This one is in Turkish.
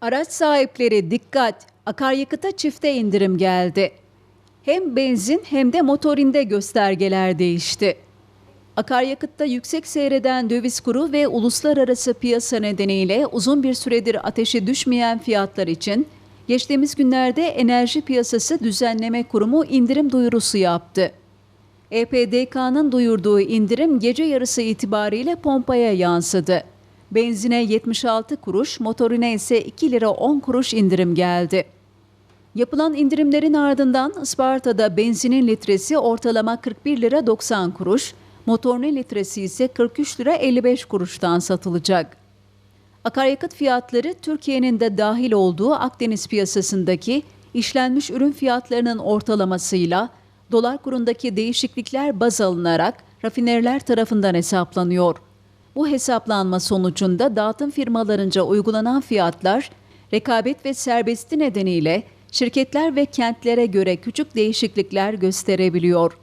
Araç sahipleri dikkat, akaryakıta çifte indirim geldi. Hem benzin hem de motorinde göstergeler değişti. Akaryakıtta yüksek seyreden döviz kuru ve uluslararası piyasa nedeniyle uzun bir süredir ateşe düşmeyen fiyatlar için geçtiğimiz günlerde Enerji Piyasası Düzenleme Kurumu indirim duyurusu yaptı. EPDK'nın duyurduğu indirim gece yarısı itibariyle pompaya yansıdı. Benzine 76 kuruş, motorine ise 2 lira 10 kuruş indirim geldi. Yapılan indirimlerin ardından Isparta'da benzinin litresi ortalama 41 lira 90 kuruş, motorine litresi ise 43 lira 55 kuruştan satılacak. Akaryakıt fiyatları Türkiye'nin de dahil olduğu Akdeniz piyasasındaki işlenmiş ürün fiyatlarının ortalamasıyla dolar kurundaki değişiklikler baz alınarak rafineriler tarafından hesaplanıyor. Bu hesaplanma sonucunda dağıtım firmalarınca uygulanan fiyatlar rekabet ve serbesti nedeniyle şirketler ve kentlere göre küçük değişiklikler gösterebiliyor.